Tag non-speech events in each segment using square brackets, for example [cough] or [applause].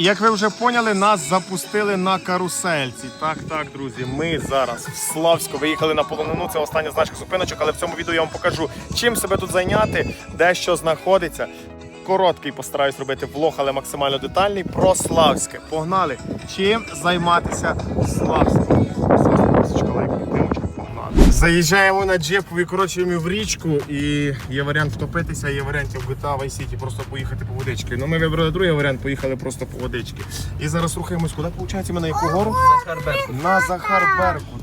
Як ви вже поняли, нас запустили на карусельці. Так, так, друзі, ми зараз в Славську виїхали на полонину. Це остання з наших зупиночок, але в цьому відео я вам покажу, чим себе тут зайняти, де що знаходиться. Короткий постараюсь робити влог, але максимально детальний про Славське. Погнали! Чим займатися в Славську? Заїжджаємо на джеп, викорочуємо в річку і є варіант втопитися, є варіант в GTA Vice City просто поїхати по водички. Ну ми вибрали другий варіант, поїхали просто по водички. І зараз рухаємось куди, виходить, ми на яку гору? На Захар Беркут.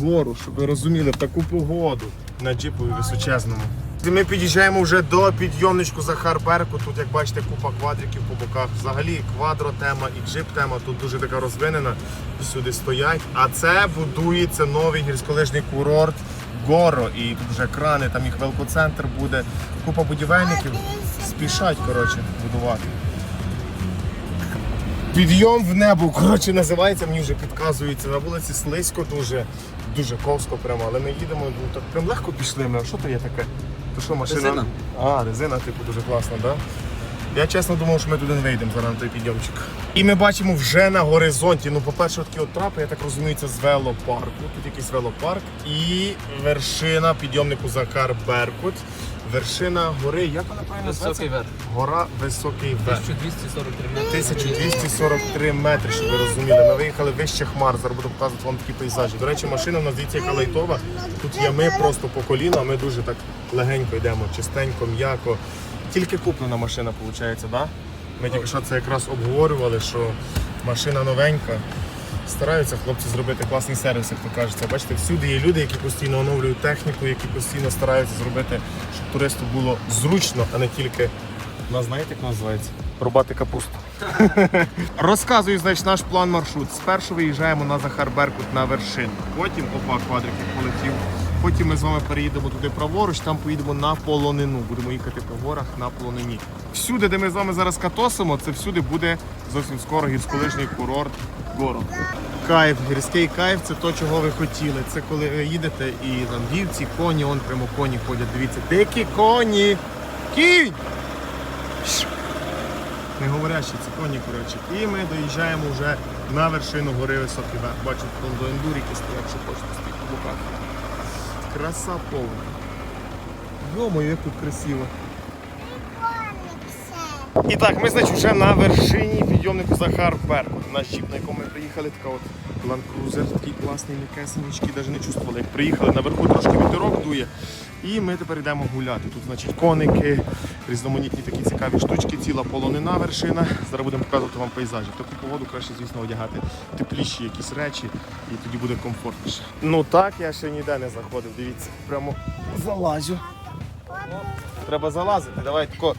Гору, щоб ви розуміли, в таку погоду на джипові височезному. І Ми під'їжджаємо вже до підйомничку Захар Беркут. Тут, як бачите, купа квадриків по боках. Взагалі квадротема і джип-тема тут дуже така розвинена. Всюди стоять. А це будується новий гірськолижний курорт Горо. І тут вже крани, там їх велкоцентр буде. Купа будівельників спішать коротше, будувати. Підйом в небо, коротше, називається, мені вже підказується. На вулиці слизько дуже, дуже ковсько прямо, але ми їдемо, ну так прям легко пішли. Ми. А що то є таке? То що машина? Резина. А, резина, типу, дуже класна, так? Да? Я чесно думав, що ми туди не вийдемо зараз на той підйомчик. І ми бачимо вже на горизонті. Ну, по-перше, такі от трапи, я так розумію, це з велопарку. Тут якийсь велопарк і вершина підйомнику Закар Беркут. Вершина гори, як вона правильно Високий верх. Гора Високий верх. 1243 метри. 1243 метри, щоб ви розуміли. Ми виїхали вище хмар. Зараз буду показувати вам такі пейзажі. До речі, машина в нас дивіться, яка лайтова. Тут ями просто по коліна, а ми дуже так легенько йдемо, чистенько, м'яко. Тільки куплена машина, виходить, да? Ми тільки що це якраз обговорювали, що машина новенька. Стараються хлопці зробити класний сервіс, як то кажеться. Бачите, всюди є люди, які постійно оновлюють техніку, які постійно стараються зробити, щоб туристу було зручно, а не тільки нас знаєте, як називається? Рубати капусту. [laughs] Розказую, значить, наш план маршрут. Спершу виїжджаємо на Захар Беркут на вершину. Потім опа, квадриків полетів. Потім ми з вами переїдемо туди праворуч, там поїдемо на полонину. Будемо їхати по горах на полонині. Всюди, де ми з вами зараз катосимо, це всюди буде зовсім скоро гірськолижний курорт город. Кайф, гірський кайф це то, чого ви хотіли. Це коли ви їдете і там вівці, коні, он прямо коні ходять. Дивіться, дикі коні! Кінь! не говорящі ці коні, коротше. І ми доїжджаємо вже на вершину гори Високий Верх. Бачите, там до ендуріки стоять, якщо хочете стоїть по боках. Краса повна. Йомою, як тут красиво. І так, ми значить вже на вершині підйомнику Захар Беркут. Наш джіп, на якому ми приїхали, така от Land такий класний, м'якесенький, навіть не чувствували, як приїхали. Наверху трошки вітерок дує. І ми тепер йдемо гуляти. Тут, значить, коники, різноманітні такі цікаві штучки, ціла полонина вершина. Зараз будемо показувати вам пейзажі. В таку погоду краще, звісно, одягати тепліші якісь речі, і тоді буде комфортніше. Ну так, я ще ніде не заходив. Дивіться, прямо залазю. Треба залазити. Давай тако.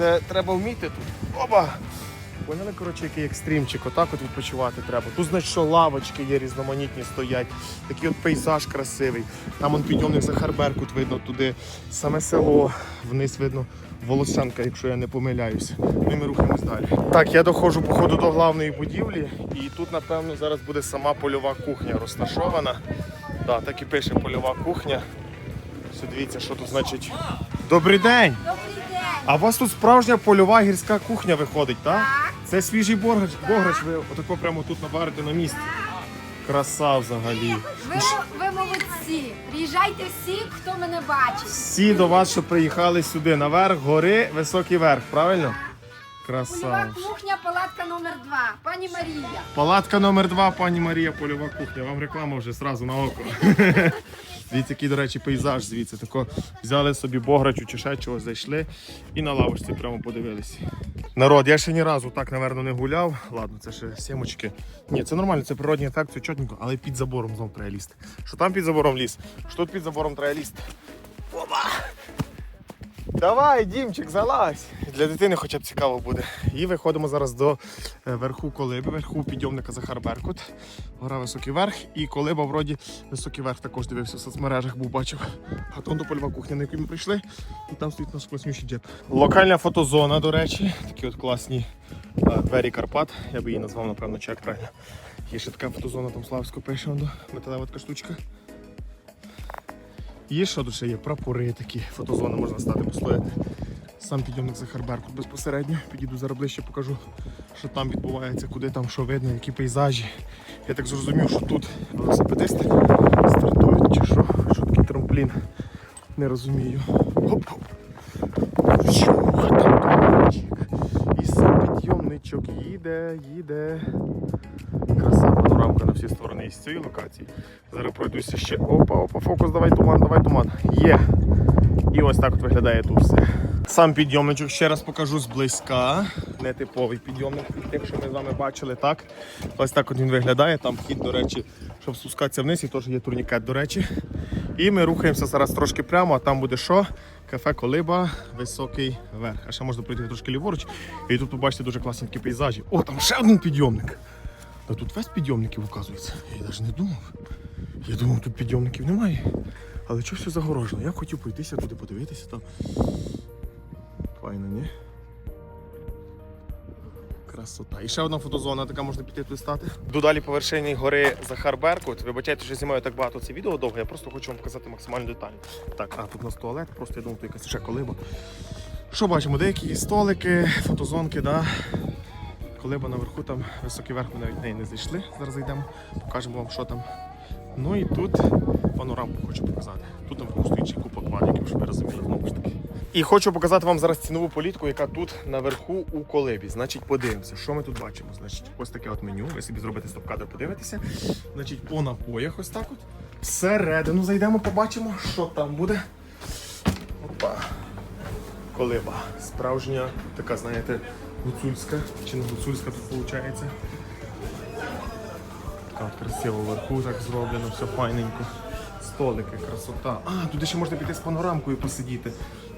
Це треба вміти тут. Оба! Поняли, коротше, який екстримчик, отак от відпочивати треба. Тут, значить, що лавочки є різноманітні стоять, такий от пейзаж красивий. Там он підйомник Захар Беркут видно туди, саме село, вниз видно Волосянка, якщо я не помиляюся. Ну і ми рухаємось далі. Так, я доходжу походу до главної будівлі, і тут, напевно, зараз буде сама польова кухня розташована. Да, так і пише польова кухня. Все, дивіться, що тут значить. Добрий день! Добрий день. А у вас тут справжня польова гірська кухня виходить, так? Так. Це свіжий бограч, бограч ви отако прямо тут наварите на місці. Краса взагалі. Ви, ви молодці. Приїжджайте всі, хто мене бачить. Всі до вас, що приїхали сюди, наверх, гори, високий верх, правильно? Польова кухня, палатка номер 2 Пані Марія. Палатка номер 2 пані Марія, польова кухня. Вам реклама вже сразу на око. [laughs] Дивіться, який, до речі, пейзаж звідси. Тако взяли собі бограчу чи ще чогось зайшли і на лавочці прямо подивилися. Народ, я ще ні разу так, напевно, не гуляв. Ладно, це ще сімочки. Ні, це нормально, це природній ефект, це чотненько, але під забором знов треба лізти. Що там під забором ліз? Що тут під забором треба лізти? Опа! Давай, Дімчик, залазь. Для дитини хоча б цікаво буде. І виходимо зараз до е, верху колиби, верху підйомника Захар Беркут. Гора Високий верх. І колиба вроді Високий верх також дивився в соцмережах, був бачив. А то до польова кухня, на яку ми прийшли. І там стоїть наш класнющий джеп. Локальна фотозона, до речі. Такі от класні е, двері Карпат. Я би її назвав, напевно, чи як правильно. Є ще така фотозона, там Славську пише, металева така штучка. Є що тут ще є? Прапори такі, фотозони можна стати постояти. Сам підйомник Захарберку безпосередньо. Підійду зараз ближче, покажу, що там відбувається, куди там що видно, які пейзажі. Я так зрозумів, що тут велосипедисти стартують чи що, що такий трамплін. Не розумію. Оп. І сам підйомничок їде, їде. Панорамка на всі сторони із цієї локації. Зараз пройдуся ще. Опа, опа, фокус, давай туман, давай туман. Є. І ось так от виглядає тут все. Сам підйомничок ще раз покажу зблизька. Нетиповий підйомник від тих, що ми з вами бачили, так? Ось так от він виглядає. Там хід, до речі, щоб спускатися вниз, і теж є турнікет, до речі. І ми рухаємося зараз трошки прямо, а там буде що? Кафе Колиба, високий верх. А ще можна пройти трошки ліворуч. І тут побачите дуже класні такі пейзажі. О, там ще один підйомник. Та тут весь підйомників указується. Я навіть не думав. Я думав, тут підйомників немає. Але що все загорожено? Я хотів пройтися туди, подивитися там. Файно, ні? Красота. І ще одна фотозона, така можна піти туди стати. Йду далі по вершині гори Захар Беркут. Вибачайте, що знімаю так багато це відео довго, я просто хочу вам показати максимально детально. Так, а тут у нас туалет, просто я думав, тут якась ще колиба. Що бачимо? Деякі столики, фотозонки, да. Колиба наверху, там високий верх, ми навіть неї не зайшли. Зараз зайдемо, покажемо вам, що там. Ну і тут панорамку хочу показати. Тут навколо стоїть купа квадриків, щоб ви розуміли, знову ж таки. І хочу показати вам зараз цінову політку, яка тут наверху у колибі. Значить, подивимося, що ми тут бачимо. Значить, ось таке от меню. Ви собі зробите стоп-кадр, подивитеся. Значить, по напоях ось так от. Всередину зайдемо, побачимо, що там буде. Опа. Колиба. Справжня, така, знаєте, гуцульська. Чи не гуцульська тут виходить? Така от красиво вверху так зроблено, все файненько. Столики, красота. А, туди ще можна піти з панорамкою посидіти.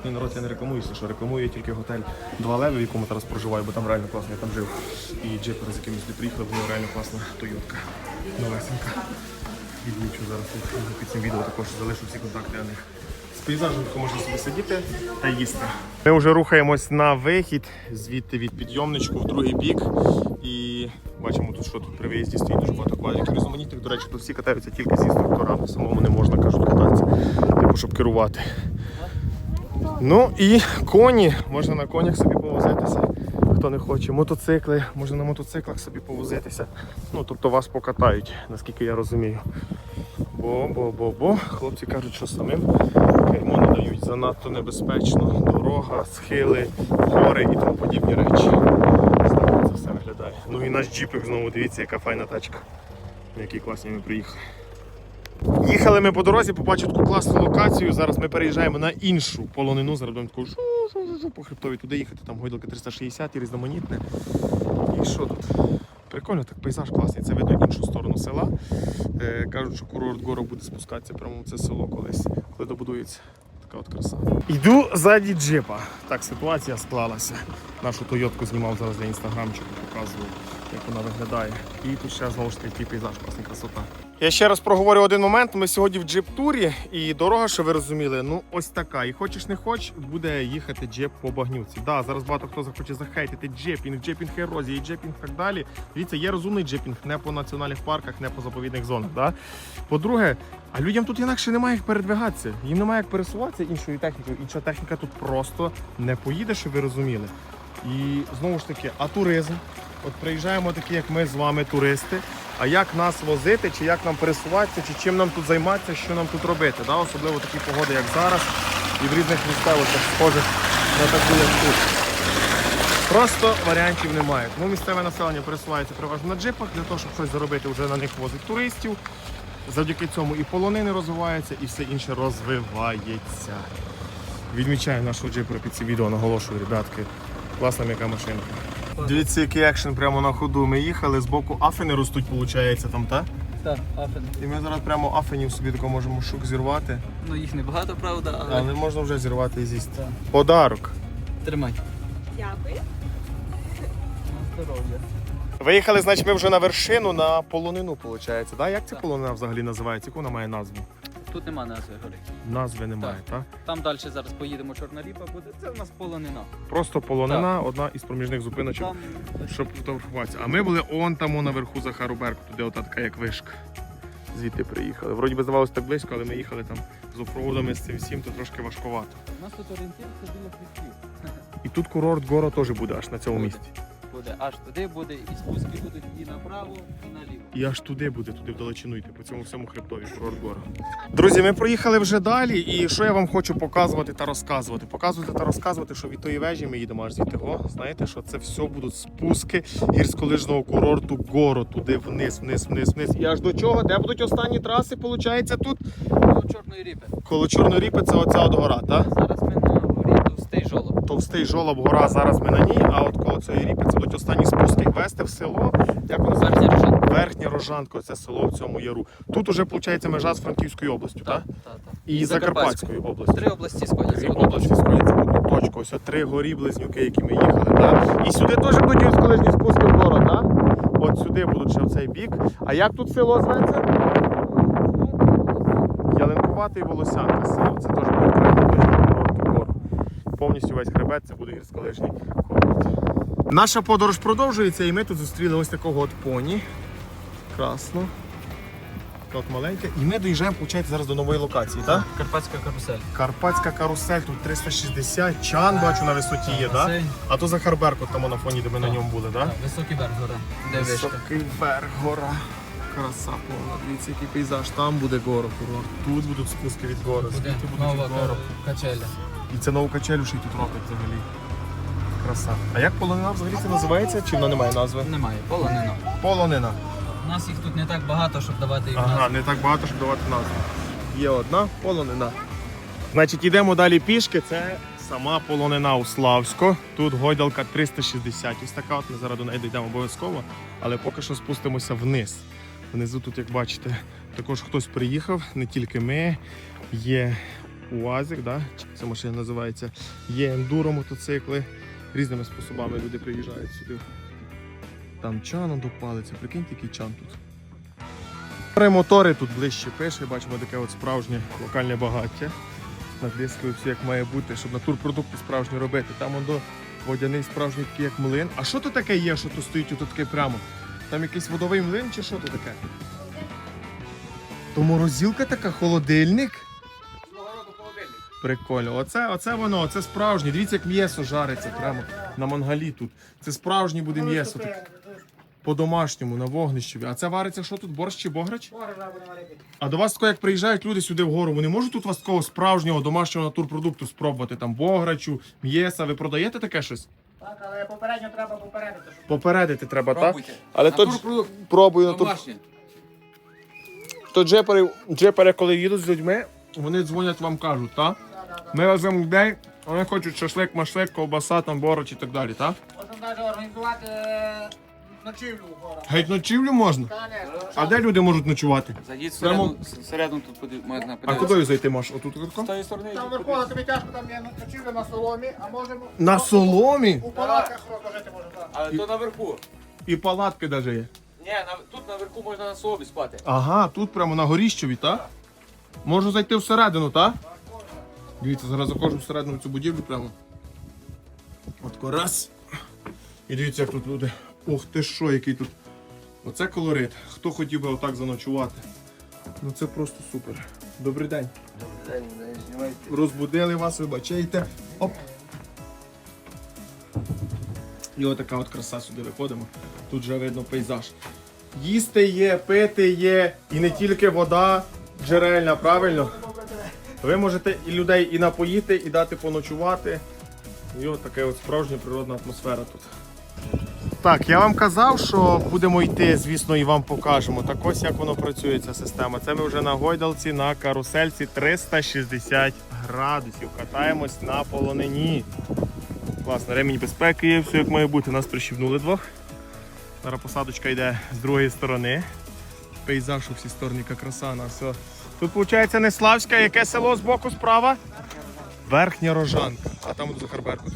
Ні, народ, я не рекламуюся, що рекламую я тільки готель Два Леви, в якому зараз проживаю, бо там реально класно, я там жив. І джипери, з якими сюди приїхали, в реально класна Тойотка. Новесенька. Відмічу зараз під цим відео також залишу всі контакти о них. Пейзажем тако можна собі сидіти та їсти. Ми вже рухаємось на вихід звідти від підйомничку в другий бік. І бачимо тут, що тут при виїзді стоїть дуже багато квадриків різноманітних. До речі, тут всі катаються тільки з інструкторами. Самому не можна кажуть кататися, типу, щоб керувати. Ну і коні, можна на конях собі повозитися. Хто не хоче, мотоцикли, можна на мотоциклах собі повозитися. Ну, тобто вас покатають, наскільки я розумію. Бо-бо-бо-бо. Хлопці кажуть, що самим кермо не дають занадто небезпечно. Дорога, схили, гори і тому подібні речі. Ось так це все виглядає. Ну і наш джіпик знову дивіться, яка файна тачка. На якій класній ми приїхали. Їхали ми по дорозі, побачили таку класну локацію. Зараз ми переїжджаємо на іншу полонину. Зараз будемо таку жу-жу-жу по хребтові туди їхати, там гойдалка 360 і різноманітне. І що тут? Прикольно, так пейзаж класний. Це видно іншу сторону села. Е, кажуть, що курорт гору буде спускатися прямо в це село колись, коли добудується. Така от краса. Йду ззаді джипа. Так, ситуація склалася. Нашу Тойотку знімав зараз для інстаграмчику, показував, як вона виглядає. І тут ще знову ж таки пейзаж, класний красота. Я ще раз проговорю один момент. Ми сьогодні в джип-турі, і дорога, що ви розуміли, ну ось така. І хочеш не хочеш, буде їхати джип по багнюці. Да, зараз багато хто захоче захейтити джипінг, джипінг ерозії, джипінг і так далі. Дивіться, є розумний джипінг не по національних парках, не по заповідних зонах. Да? По-друге, а людям тут інакше немає як передвигатися. Їм немає як пересуватися іншою технікою. Інша техніка тут просто не поїде, щоб ви розуміли. І знову ж таки, а туризм. От приїжджаємо такі, як ми з вами, туристи. А як нас возити, чи як нам пересуватися, чи чим нам тут займатися, що нам тут робити. Да? Особливо такі погоди, як зараз, і в різних місцевостях схожих на таку, як тут. Просто варіантів немає. Тому місцеве населення пересувається переважно на джипах для того, щоб щось заробити, вже на них возить туристів. Завдяки цьому і полонини розвиваються, і все інше розвивається. Відмічаю нашого джипера під ці відео, наголошую, ребятки. Класна м'яка машинка. Дивіться, який екшен прямо на ходу. Ми їхали, з боку афини ростуть, виходить, там, так? Так, афен. І ми зараз прямо афенів собі тако можемо шук зірвати, Ну їх небагато, правда, але але можна вже зірвати і з'їсти. Так. Подарок. тримай. Дякую. На здоров'я. Виїхали, значить, ми вже на вершину на полонину, виходить. Да? Як ця Так. полонина взагалі називається? Яку вона має назву? Тут нема назви гори. Назви немає, так? Там далі зараз поїдемо Чорна Ліпа буде. Це в нас полонина. Просто полонина, одна із проміжних зупиночок, Там щоб фотографуватися. А ми були он там наверху за Харуберку, туди ота така як вишка. Звідти приїхали. Вроді би здавалося так близько, але ми їхали там з офроудами з цим всім, то трошки важкувато. у нас тут орієнтир це біля хрестів. тут курорт Горо теж буде аж на цьому Буде. місці. Буде аж туди буде, і спуски будуть і направо, і наліво. І аж туди буде, туди вдалечину йти, по цьому всьому хребтові курорт Горо. Друзі, ми проїхали вже далі, і що я вам хочу показувати та розказувати? Показувати та розказувати, що від тої вежі ми їдемо аж звідти. О, знаєте, що це все будуть спуски гірськолижного курорту Горо, туди вниз, вниз, вниз, вниз. І аж до чого? Де будуть останні траси? Получається тут? Коло чорної ріпи. Коло Чорної Ріпи це оця от гора, так? Зараз ми на горі товстий жолоб. Жолоб гора, зараз ми на ній, а от коло цієї ріпи це будуть останні спуски вести в село. Як воно Рожанка. Верхнє Рожанко, це село в цьому яру. Тут уже виходить межа з Франківською областю, так? Так, так. І Закарпатською областю. Три області сходяться. Три області сходяться в одну точку. Ось три горі близнюки, які ми їхали. Так? І сюди теж будуть гірськолижні спуски в гору, так? От сюди будуть ще в цей бік. А як тут село зветься? Ялинкувате і Волосянка село. Це теж буде крайня точка курорту гору. Повністю весь хребет це буде гірськолижний курорт. Наша подорож продовжується, і ми тут зустріли ось такого от поні. Красно. Така От маленька. І ми доїжджаємо, виходить, зараз до нової локації, так? Карпатська карусель. Карпатська карусель, тут 360, чан бачу на висоті є, так? А то Захар Беркут там на фоні, де ми на ньому були, так? Так, Високий берег гора. Де. Високий верх, гора. Краса повна. Дивіться, який пейзаж. Там буде гора курорт. Тут будуть спуски від гори. Буде Звідти будуть від гори. качеля. І це нову качелю ще тут роблять взагалі. Краса. А як полонина взагалі це називається? Чи вона не має назви? Немає, полонина. Полонина. У нас їх тут не так багато, щоб давати їм Ага, назву. не так багато, щоб давати назву. Є одна полонина. Значить, йдемо далі пішки. Це сама полонина у Славську. Тут гойдалка 360. Ось така от ми зараз до неї дійдемо обов'язково. Але поки що спустимося вниз. Внизу тут, як бачите, також хтось приїхав, не тільки ми. Є УАЗик, да? ця машина називається. Є ендуро мотоцикли. Різними способами люди приїжджають сюди. Там чаном допалиться. Прикиньте, який чан тут. Три мотори тут ближче пише, бачимо таке от справжнє локальне багаття. Надискали все як має бути, щоб на турпродукти справжні робити. Там он до водяний справжній такий як млин. А що то таке є, що тут стоїть тут таке прямо? Там якийсь водовий млин чи що то таке? То морозилка така, холодильник. Прикольно. Оце, оце воно, оце справжнє. Дивіться, як м'ясо жариться прямо на мангалі тут. Це справжнє буде м'ясо. таке. По-домашньому, на вогнищеві. А це вариться що тут? Борщ чи бограч? А до вас тако, як приїжджають люди сюди вгору, вони можуть тут у вас такого справжнього домашнього натурпродукту спробувати? Там бограчу, м'єса. Ви продаєте таке щось? Так, але попередньо треба попередити, щоб Попередити треба, Пробуйте. так? Але то пробую на. Домашнє. То джепери, джепери, коли їдуть з людьми, вони дзвонять вам кажуть, так? Ми веземо людей, вони хочуть шашлик, машлик, ковбаса, там бороч і так далі, так? можемо навіть організувати е, ночівлю в горах. Геть ночівлю можна? Конечно. А де люди можуть ночувати? Зайдіть всередину, всередину тут поди- можна А подивитися. куди зайти можеш? Отут З тої сторони. Там йдіть, вверху тобі тяжко, там є ночівля на соломі, а можемо На соломі? у палатках жити можна. так. Але то наверху. І палатки навіть є. Ні, на, тут наверху можна на соломі спати. Ага, тут прямо на горіщеві, так? Можу зайти всередину, так? Дивіться, зараз заходжу всередину цю будівлю прямо. Отко раз. І дивіться, як тут люди. Ох ти що, який тут. Оце колорит. Хто хотів би отак заночувати? Ну це просто супер. Добрий день. Розбудили вас, вибачайте. Оп. І отака от краса сюди виходимо. Тут вже видно пейзаж. Їсти є, пити є, і не тільки вода джерельна, правильно? Ви можете і людей і напоїти, і дати поночувати. І от така от справжня природна атмосфера тут. Так, я вам казав, що будемо йти, звісно, і вам покажемо. Так ось як воно працює, ця система. Це ми вже на гойдалці, на карусельці 360 градусів. Катаємось на полонині. Класно, ремінь безпеки є, все як має бути. Нас прищіпнули двох. Зараз посадочка йде з другої сторони. Пейзаж у всі сторони, яка краса на все. Тут виходить не Славська, яке село з боку справа? Верхня Рожанка. А там от Захар Беркут.